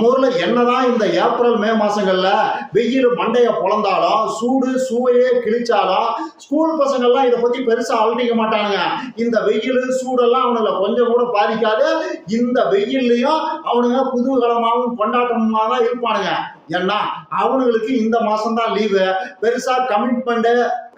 நம்ம ஊர்ல என்னதான் இந்த ஏப்ரல் மே மாசங்கள்ல வெயில் மண்டைய பொழந்தாலும் சூடு சூவையே கிழிச்சாலும் ஸ்கூல் பசங்கள்லாம் இதை பத்தி பெருசா அழட்டிக்க மாட்டானுங்க. இந்த வெயில் சூடெல்லாம் அவனுங்களை கொஞ்சம் கூட பாதிக்காது. இந்த வெயில்லையும் அவனுங்க குதூகலமாகவும் கொண்டாட்டமாக தான் இருப்பானுங்க. ஏன்னா அவனுங்களுக்கு இந்த மாசம் தான் லீவு பெருசா கமிட்மெண்ட்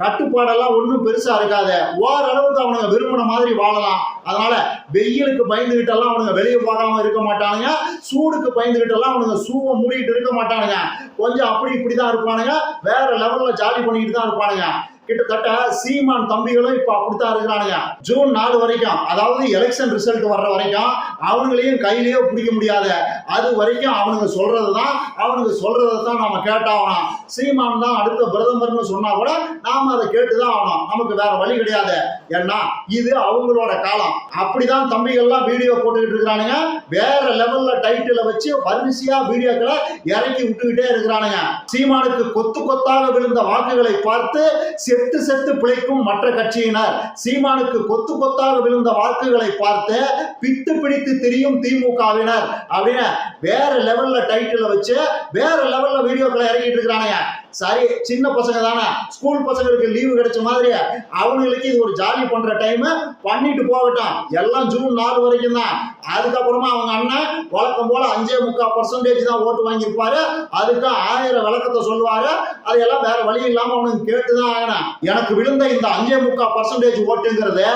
கட்டுப்பாடெல்லாம் ஒன்றும் பெருசா இருக்காது. ஓரளவுக்கு அவனுங்க விரும்பின மாதிரி வாழலாம். அதனால வெயிலுக்கு பயந்துகிட்டெல்லாம் அவனுங்க வெளியே போகாம இருக்க மாட்டானுங்க. சூடுக்கு பயந்துகிட்டெல்லாம் அவனுங்க சூவை மூடிட்டு இருக்க மாட்டானுங்க. கொஞ்சம் அப்படி இப்படி தான் இருப்பானுங்க. வேற லெவல்ல ஜாலி பண்ணிட்டு தான் இருப்பானுங்க. கிட்டத்தட்ட சீமான் தம்பிகளும் இப்ப அப்படித்தான் இருக்கிறானுங்க. ஜூன் நாலு வரைக்கும் அதாவது எலெக்ஷன் ரிசல்ட் வர்ற வரைக்கும் அவங்களையும் கையிலேயே பிடிக்க முடியாது. அது வரைக்கும் அவனுங்க சொல்றதுதான் அவனுங்க சொல்றதை தான் நாம கேட்டாகணும். சீமான் தான் அடுத்த பிரதமர்னு சொன்னா கூட நாம அதை கேட்டுதான் ஆகணும். நமக்கு வேற வழி கிடையாது. ஏன்னா இது அவங்களோட காலம். அப்படிதான் தம்பிகள்லாம் வீடியோ போட்டுக்கிட்டு இருக்கிறானுங்க. வேற லெவல்ல டைட்டில வச்சு வரிசையா வீடியோக்களை இறக்கி விட்டுக்கிட்டே இருக்கிறானுங்க. சீமானுக்கு கொத்து கொத்தாக விழுந்த வாக்குகளை பார்த்து செத்து செத்து பிழைக்கும் மற்ற கட்சியினர். சீமானுக்கு கொத்து கொத்தாக விழுந்த வாக்குகளை பார்த்து பித்து பிடித்து தெரியும் திமுகவினர் அப்படின்னு வேற லெவல்ல டைட்டில வச்சு வேற லெவல்ல வீடியோக்களை இறக்கிட்டு இருக்கிறானுங்க. சரி சின்ன பசங்க தானே. ஸ்கூல் பசங்களுக்கு லீவு கிடைச்ச மாதிரி அவங்களுக்கு இது ஒரு ஜாலி பண்ற டைம் பண்ணிட்டு போகட்டும். எல்லாம் ஜூன் நாலு வரைக்கும் தான். அதுக்கப்புறமா அவங்க அண்ணன் வழக்கம் போல அஞ்சே முக்கால் பர்சன்டேஜ் தான் ஓட்டு வாங்கியிருப்பாரு. அதுக்கு ஆயிரம் விளக்கத்தை சொல்லுவாரு. அதையெல்லாம் வேற வழி இல்லாம அவனுக்கு கேட்டுதான் ஆகணும். எனக்கு விழுந்த இந்த அஞ்சே முக்கால் பர்சன்டேஜ் ஓட்டுங்கிறது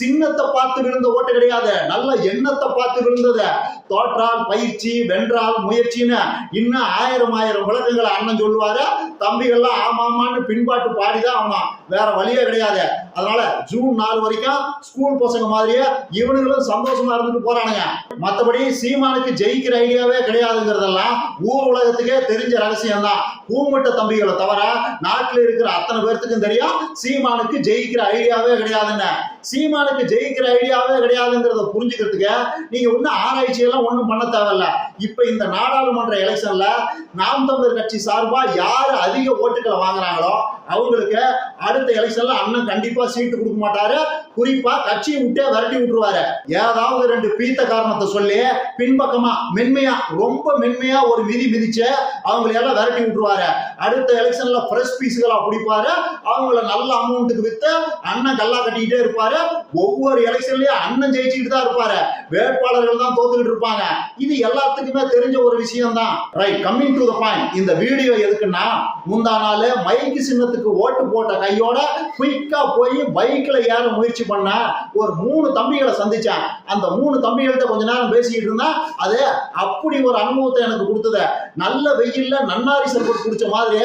சின்னத்தை பார்த்து விழுந்த ஓட்டு கிடையாது. நல்ல எண்ணத்தை பார்த்து விழுந்தது. தோற்றால் பயிற்சி வென்றால் முயற்சின்னு இன்னும் ஆயிரம் ஆயிரம் விளக்கங்களை அண்ணன் சொல்லுவாரு. தம்பிகள்லாம் ஆமாமான்னு பின்பாட்டு பாடிதான் ஆகணும் வேற வழியே கிடையாது. அதனால ஜூன் நாலு வரைக்கும் ஸ்கூல் பசங்க மாதிரியே இவனுங்களும் சந்தோஷமா இருந்துட்டு போறானுங்க. மற்றபடி சீமானுக்கு ஜெயிக்கிற ஐடியாவே கிடையாதுங்கிறதெல்லாம் ஊர் உலகத்துக்கே தெரிஞ்ச ரகசியம் தான் பூமட்ட தம்பிகளை தவிர நாட்டில் இருக்கிற அத்தனை பேர்த்துக்கும் தெரியும் சீமானுக்கு ஜெயிக்கிற ஐடியாவே கிடையாதுன்னு. சீமானுக்கு ஜெயிக்கிற ஐடியாவே கிடையாதுங்கிறத புரிஞ்சுக்கிறதுக்கு நீங்க ஒன்றும் ஆராய்ச்சி எல்லாம் ஒன்றும் பண்ண தேவையில்ல. இப்ப இந்த நாடாளுமன்ற எலெக்ஷன்ல நாம் தமிழர் கட்சி சார்பா யார் அதிக ஓட்டுகளை வாங்குறாங்களோ அவங்களுக்கு அடுத்த எலெக்ஷன்ல அண்ணன் கண்டிப்பா சீட்டு கொடுக்க மாட்டாரு. குறிப்பா கட்சியை விட்டே விரட்டி விட்டுருவாரு. ஏதாவது ரெண்டு பீத்த காரணத்தை சொல்லி பின்பக்கமா மென்மையா ரொம்ப மென்மையா ஒரு விதி மிதிச்சு அவங்களை எல்லாம் விரட்டி விட்டுருவாரு. அடுத்த எலெக்ஷன்ல ஃப்ரெஷ் பீஸுகளா பிடிப்பாரு. அவங்கள நல்ல அமௌண்ட்டுக்கு வித்து அண்ணன் கல்லா கட்டிக்கிட்டே இருப்பாரு. ஒவ்வொரு எலெக்ஷன்லயும் அண்ணன் ஜெயிச்சுக்கிட்டு தான் இருப்பாரு. வேட்பாளர்கள் தான் தோத்துக்கிட்டு இருப்பாங்க. இது எல்லாத்துக்குமே தெரிஞ்ச ஒரு விஷயம் தான் right coming to the point இந்த வீடியோ எதுக்குன்னா முந்தா நாள் மைக்கு சின்னத்துக்கு ஓட்டு போட்ட கையோட குயிக்கா போய் பைக்ல ஏற முயற்சி பண்ண ஒரு மூணு தம்பிகளை சந்திச்சேன். அந்த மூணு தம்பிகள்கிட்ட கொஞ்ச நேரம் பேசிக்கிட்டு இருந்தா அது அப்படி ஒரு அனுபவத்தை எனக்கு கொடுத்தது. நல்ல வெயில்ல நன்னாரி சர்பத் குடிச்ச மாதிரி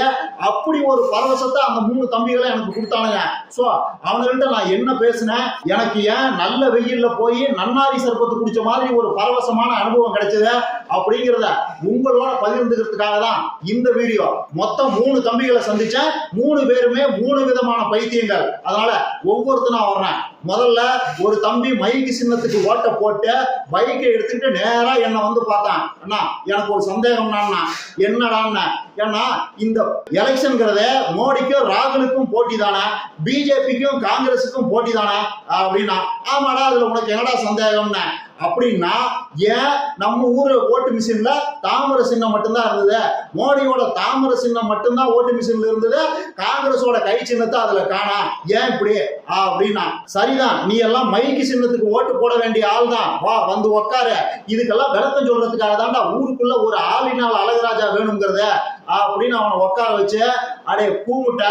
அப்படி ஒரு பரவசத்தை அந்த மூணு தம்பிகளை எனக்கு கொடுத்தானுங்க. ஸோ அவங்கள்ட்ட நான் என்ன பேசினேன்? எனக்கு ஏன் நல்ல வெயில்ல போய் நன்னாரி சர்பத்து குடிச்ச மாதிரி ஒரு பரவசமான அனுபவம் கிடைச்சது அப்படிங்கிறத உங்களோட பகிர்ந்துக்கிறதுக்காக தான் இந்த வீடியோ. மொத்தம் மூணு தம்பிகளை சந்திச்சேன். மூணு பேருமே மூணு விதமான பைத்தியங்கள். அதனால ஒவ்வொருத்தனா வர்றேன். முதல்ல ஒரு தம்பி மைக்கு சின்னத்துக்கு ஓட்ட போட்டு பைக்கை எடுத்துக்கிட்டு நேரா என்னை வந்து பார்த்தான். அண்ணா எனக்கு ஒரு சந்தேகம் என்னடான்னா ஏன்னா இந்த எலெக்ஷன்ங்கிறத மோடிக்கும் ராகுலுக்கும் போட்டி தானே. பிஜேபிக்கும் காங்கிரஸுக்கும் போட்டி தானே. அப்படின்னா ஆமாடா அதுல உனக்கு என்னடா சந்தேகம்னு? அப்படின்னா ஏன் நம்ம ஊர் ஓட்டு மிஷின்ல தாமரை சின்னம் மட்டும்தான் இருந்தது. மோடியோட தாமரை சின்னம் மட்டும்தான் ஓட்டு மிஷின்ல இருந்தது. காங்கிரஸோட கை சின்னத்தை அதுல காணா. ஏன் இப்படி? ஆ, அப்படின்னா சரிதான். நீ எல்லாம் மைக்கு சின்னத்துக்கு ஓட்டு போட வேண்டிய ஆள் தான் வா வந்து உக்காரு. இதுக்கெல்லாம் விளக்கம் சொல்றதுக்காக தான்டா ஊருக்குள்ள ஒரு ஆளினால் அழகராஜா வேணுங்கிறத அப்படின்னு அவனை உட்கார வச்சு அடே கூமுட்ட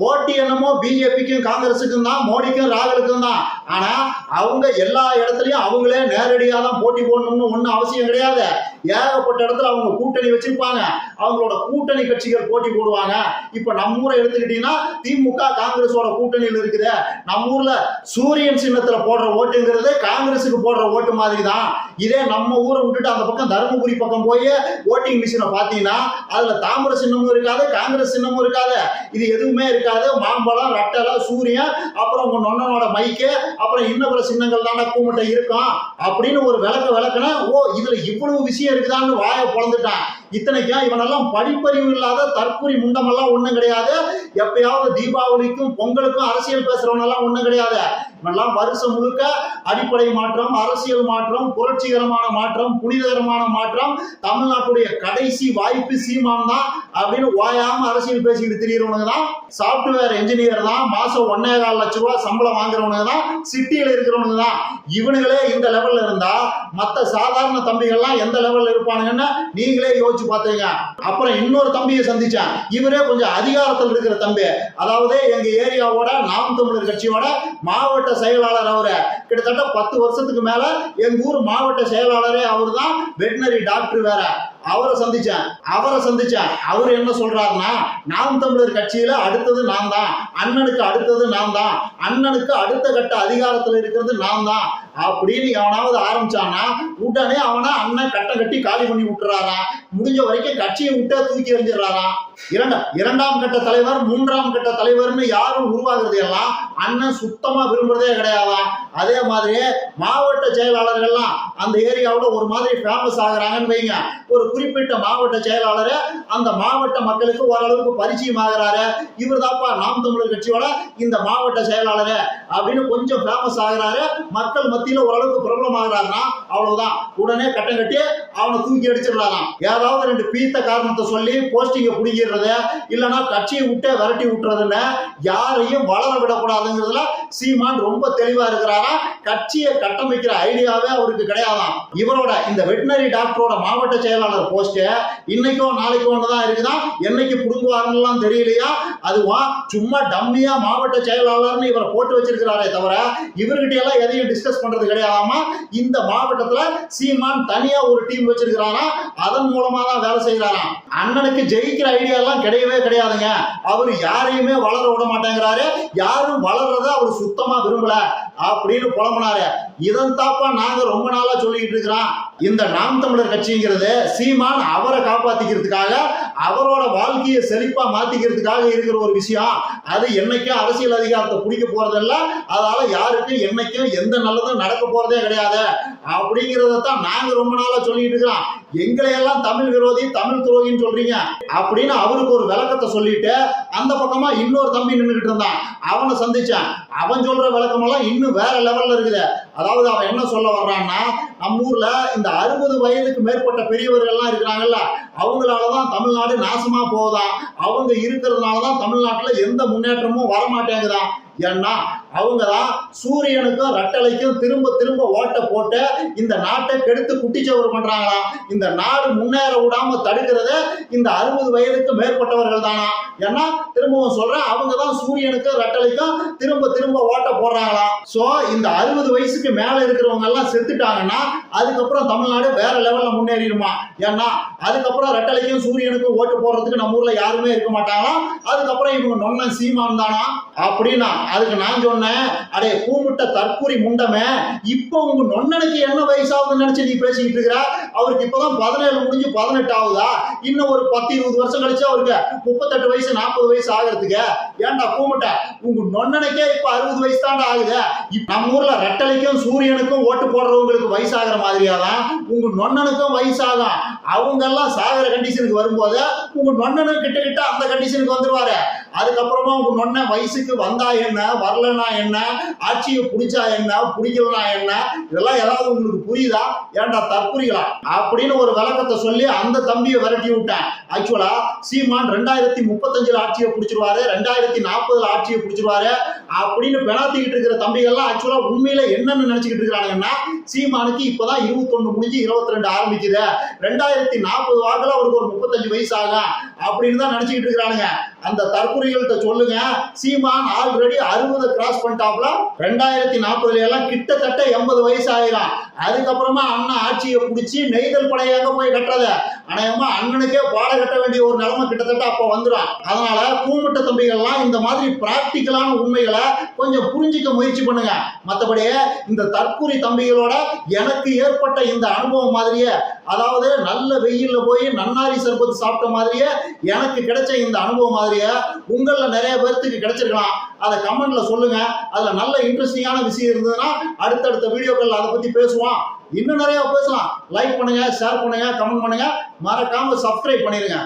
போட்டி என்னமோ பிஜேபிக்கும் காங்கிரஸுக்கும் தான் மோடிக்கும் ராகுலுக்கும் தான். ஆனா அவங்க எல்லா இடத்துலயும் அவங்களே நேரடியா தான் போட்டி போடணும்னு ஒன்றும் அவசியம் கிடையாது. ஏகப்பட்ட இடத்துல அவங்க கூட்டணி வச்சிருப்பாங்க. அவங்களோட கூட்டணி கட்சிகள் போட்டி போடுவாங்க. இப்ப நம்ம ஊரை எடுத்துக்கிட்டீங்கன்னா திமுக காங்கிரஸோட கூட்டணியில் இருக்குது. நம்ம ஊர்ல சூரியன் சின்னத்துல போடுற ஓட்டுங்கிறது காங்கிரஸுக்கு போடுற ஓட்டு மாதிரி தான் இதே நம்ம ஊரை விட்டுட்டு அந்த பக்கம் தருமபுரி பக்கம் போய் ஓட்டிங் மிஷினை பார்த்தீங்கன்னா அதுல தாமிர சின்னமும் இருக்காது காங்கிரஸ் சின்னமும் இருக்காது. இது எதுவுமே இருக்காது. மாம்பழம் ரட்டலை சூரியன் அப்புறம் உங்க நொன்னனோட மைக்கு அப்புறம் இன்னும் சின்னங்கள் தானே கூமுட்டை இருக்கும். அப்படின்னு ஒரு விளக்க விளக்குனா ஓ இதுல இவ்வளவு விஷயம் இருக்குதான்னு வாயை பொழந்துட்டான். இத்தனைக்கா இவனெல்லாம் படிப்பறிவு இல்லாத தற்குறி முண்டமெல்லாம் ஒண்ணும் கிடையாது. எப்பயாவது தீபாவளிக்கும் பொங்கலுக்கும் அரசியல் பேசுறவனெல்லாம் ஒண்ணும் கிடையாது. இவனெல்லாம் வருஷம் முழுக்க அடிப்படை மாற்றம் அரசியல் மாற்றம் புரட்சிகரமான மாற்றம் புனிதகரமான மாற்றம் தமிழ்நாட்டுடைய கடைசி வாய்ப்பு சீமான் தான் அப்படின்னு ஓயாம அரசியல் பேசிக்கிட்டு திரியறவனுங்க தான். சாப்ட்வேர் என்ஜினியர் தான். மாசம் ஒன்னே கால் லட்ச ரூபா சம்பளம் வாங்குறவனுங்க தான். சிட்டியில இருக்கிறவனுங்க தான். இவனுங்களே இந்த லெவல்ல இருந்தா மத்த சாதாரண தம்பிகள்லாம் எந்த லெவல்ல இருப்பானுங்கன்னு நீங்களே யோசிச்சு பார்த்தீங்க அப்புறம் இன்னொரு தம்பியை சந்திச்சேன். இவரே கொஞ்சம் அதிகாரத்தில் இருக்கிற தம்பி. அதாவது எங்க ஏரியாவோட நாம் தமிழர் கட்சியோட மாவட்ட செயலாளர் அவரு. கிட்டத்தட்ட பத்து வருஷத்துக்கு மேல எங்க ஊர் மாவட்ட செயலாளரே அவர் தான் வெட்டினரி டாக்டர் வேற. அவரை சந்திச்சேன் அவரை சந்திச்சேன் அவர் என்ன சொல்றாருன்னா நாம் தமிழர் கட்சியில அடுத்தது நான் தான். அண்ணனுக்கு அடுத்தது நான் தான். அண்ணனுக்கு அடுத்த கட்ட அதிகாரத்துல இருக்கிறது நான் தான். அப்படின்னு எவனாவது ஆரம்பிச்சானா உடனே அவனை அண்ணன் கட்டம் கட்டி காலி பண்ணி விட்டுறாரா முடிஞ்ச வரைக்கும் கட்சியை விட்டே தூக்கி எறிஞ்சிடறாரா இரண்டா இரண்டாம் கட்ட தலைவர் மூன்றாம் கட்ட தலைவர்னு யாரும் உருவாகிறது எல்லாம் அண்ணன் சுத்தமா விரும்புறதே கிடையாதா? அதே மாதிரி மாவட்ட செயலாளர்கள்லாம் அந்த ஏரியாவில் ஒரு மாதிரி ஃபேமஸ் ஆகுறாங்கன்னு வைங்க. ஒரு குறிப்பிட்ட மாவட்ட செயலாளர் அந்த மாவட்ட மக்களுக்கு ஓரளவுக்கு பரிச்சயம் ஆகுறாரு. இவர் தாப்பா நாம் தமிழர் கட்சியோட இந்த மாவட்ட செயலாளர் அப்படின்னு கொஞ்சம் ஃபேமஸ் ஆகுறாரு. மக்கள் மத்தியில் ஓரளவுக்கு பிரபலம் ஆகிறாருன்னா அவ்வளவுதான். உடனே கட்டம் கட்டி அவனை தூக்கி அடிச்சிடலாம் ஏதாவது ரெண்டு பீத்த காரணத்தை சொல்லி போஸ்டிங்கை பிடிக்கிறது இல்லைன்னா கட்சியை விட்டே விரட்டி விட்டுறதுன்னு யாரையும் வளர விடக்கூடாதுங்கிறதுல சீமான் ரொம்ப தெளிவா இருக்கிறாரா? கட்சியை கட்டமைக்கிற ஐடியாவே அவருக்கு கிடையாதான் இவரோட இந்த வெட்டினரி டாக்டரோட மாவட்ட செயலாளர் போஸ்ட் இன்னைக்கும் நாளைக்கோ ஒன்றுதான் இருக்குதான் என்னைக்கு புடுங்குவாருன்னு தெரியலையா? அதுவா சும்மா டம்மியா மாவட்ட செயலாளர்னு இவரை போட்டு வச்சிருக்கிறாரே தவிர இவர்கிட்ட எல்லாம் எதையும் டிஸ்கஸ் பண்றது கிடையாதாமா? இந்த மாவட்டத்துல சீமான் தனியா ஒரு டீம் வச்சிருக்கிறாரா? அதன் மூலமா தான் வேலை செய்யறாராம் அண்ணனுக்கு ஜெயிக்கிற ஐடியா எல்லாம் கிடையவே கிடையாதுங்க. அவர் யாரையுமே வளர விட மாட்டேங்கிறாரு. யாரும் வளர்றத அவர் சுத்தமா விரும்பல. அப்படின்னு புலம்புனாரு. இதன் தாப்பா நாங்க ரொம்ப நாளா சொல்லிக்கிட்டு இருக்கிறோம் இந்த நாம் தமிழர் கட்சிங்கிறது சீமான் அவரை காப்பாத்திக்கிறதுக்காக அவரோட வாழ்க்கையை செழிப்பா மாத்திக்கிறதுக்காக இருக்கிற ஒரு விஷயம். அது என்னைக்கும் அரசியல் அதிகாரத்தை பிடிக்க போறதில்ல. அதால யாருக்கும் என்னைக்கும் எந்த நல்லதும் நடக்க போறதே கிடையாது. அப்படிங்கிறத தான் நாங்க ரொம்ப நாளா சொல்லிட்டு இருக்கிறோம். எங்களை எல்லாம் தமிழ் விரோதி தமிழ் துரோகின்னு சொல்றீங்க அப்படின்னு அவருக்கு ஒரு விளக்கத்தை சொல்லிட்டு அந்த பக்கமா இன்னொரு தம்பி நின்றுகிட்டு இருந்தான். அவனை சந்திச்சேன். அவன் சொல்ற விளக்கமெல்லாம் இன்னும் வேற லெவல்ல இருக்குது. அதாவது அவன் என்ன சொல்ல வர்றான்னா நம்ம ஊர்ல இந்த அறுபது வயதுக்கு மேற்பட்ட பெரியவர்கள்லாம் இருக்கிறாங்கல்ல அவங்களாலதான் தமிழ்நாடு நாசமா போகுதாம் அவங்க இருக்கிறதுனாலதான் தமிழ்நாட்டுல எந்த முன்னேற்றமும் வரமாட்டேங்குதான் ஏன்னா அவங்க தான் சூரியனுக்கும் ரட்டளைக்கும் திரும்ப திரும்ப ஓட்ட போட்டு இந்த நாட்டை கெடுத்து குட்டிச்சவர் பண்றாங்களாம் இந்த நாடு முன்னேற விடாம தடுக்கிறது இந்த அறுபது வயதுக்கு மேற்பட்டவர்கள் தானா? ஏன்னா திரும்பவும் சொல்றேன் அவங்க தான் சூரியனுக்கும் ரட்டளைக்கும் திரும்ப திரும்ப ஓட்ட போடுறாங்களாம் சோ இந்த அறுபது வயசுக்கு மேல இருக்கிறவங்க எல்லாம் செத்துட்டாங்கன்னா அதுக்கப்புறம் தமிழ்நாடு வேற லெவல்ல முன்னேறிடுமா? ஏன்னா அதுக்கப்புறம் ரட்டலைக்கும் சூரியனுக்கும் ஓட்டு போடுறதுக்கு நம்ம ஊர்ல யாருமே இருக்க மாட்டாங்களாம் அதுக்கப்புறம் இவங்க நொன்ன சீமான் தானா? அப்படின்னா அதுக்கு நான் சொன்னேன் அடே பூமுட்டை தற்கூரி முண்டமே இப்போ உங்க நொண்ணனுக்கு என்ன வயசாகுதுன்னு நினைச்சு நீ பேசிக்கிட்டு இருக்கிற? அவருக்கு இப்பதான் பதினேழு முடிஞ்சு பதினெட்டு ஆகுதா? இன்னும் ஒரு பத்து இருபது வருஷம் கழிச்சு அவருக்கு முப்பத்தெட்டு வயசு நாற்பது வயசு ஆகிறதுக்கு. ஏன்டா பூமுட்டை உங்க நொண்ணனுக்கே இப்ப அறுபது வயசு தாண்டா ஆகுது. நம்ம ஊர்ல ரெட்டலைக்கும் சூரியனுக்கும் ஓட்டு போடுறவங்களுக்கு வயசாகிற மாதிரியாதான் உங்க நொண்ணனுக்கும் வயசாகும். அவங்க எல்லாம் சாகிற கண்டிஷனுக்கு வரும்போது உங்க நொண்ணனும் கிட்ட கிட்ட அந்த கண்டிஷனுக்கு வந்துருவாரு. அதுக்கப்புறமா உங்க நொன்ன வயசுக்கு வந்தா என்ன வரலனா என்ன ஆட்சியை பிடிச்சா என்ன பிடிக்கலனா என்ன இதெல்லாம் ஏதாவது உங்களுக்கு புரியுதா? ஏன்டா தற்குறிகளா? அப்படின்னு ஒரு விளக்கத்தை சொல்லி அந்த தம்பியை விரட்டி விட்டேன். ஆக்சுவலா சீமான் ரெண்டாயிரத்தி முப்பத்தஞ்சுல ஆட்சியை பிடிச்சிருவாரு ரெண்டாயிரத்தி நாற்பதுல ஆட்சியை பிடிச்சிருவாரு அப்படின்னு பெணாத்திக்கிட்டு இருக்கிற தம்பிகள்லாம் ஆக்சுவலா உண்மையில என்னன்னு நினைச்சுக்கிட்டு இருக்கிறாங்கன்னா சீமானுக்கு இப்பதான் இருபத்தொன்னு முடிஞ்சு இருபத்தி ரெண்டு ஆரம்பிக்குது. ரெண்டாயிரத்தி நாற்பது வாக்குல அவருக்கு ஒரு முப்பத்தஞ்சு வயசு ஆகும். அப்படின்னு தான் நினைச்சுக்கிட்டு இருக்கிறானுங்க. அந்த தற்கொலை சொல்லுங்க. சீமான் ஆல்ரெடி அறுபது கிராஸ் பண்ணிட்டாப்ல ரெண்டாயிரத்தி நாற்பதுல எல்லாம் கிட்டத்தட்ட எண்பது வயசு ஆயிரம். அதுக்கப்புறமா அண்ணன் ஆட்சியை பிடிச்சி நெய்தல் படையாக போய் கட்டுறத? அநேகமா அண்ணனுக்கே பாட கட்ட வேண்டிய ஒரு நிலைமை கிட்டத்தட்ட அப்ப வந்துடும் அதனால கூமுட்ட தம்பிகள்லாம் இந்த மாதிரி பிராக்டிக்கலான உண்மைகளை கொஞ்சம் புரிஞ்சிக்க முயற்சி பண்ணுங்க. மற்றபடி இந்த தற்கூரி தம்பிகளோட எனக்கு ஏற்பட்ட இந்த அனுபவம் மாதிரியே அதாவது நல்ல வெயில்ல போய் நன்னாரி சர்பத்து சாப்பிட்ட மாதிரியே எனக்கு கிடைச்ச இந்த அனுபவம் மாதிரியே உங்களில் நிறைய பேர்த்துக்கு கிடைச்சிருக்கலாம். அதை கமெண்ட்ல சொல்லுங்க. அதுல நல்ல இன்ட்ரெஸ்டிங்கான விஷயம் இருந்ததுன்னா அடுத்தடுத்த வீடியோக்கள் அதை பத்தி பேசுவோம். இன்னும் நிறைய பேசலாம். லைக் பண்ணுங்க ஷேர் பண்ணுங்க கமெண்ட் பண்ணுங்க. மறக்காம சப்ஸ்கிரைப் பண்ணிருங்க.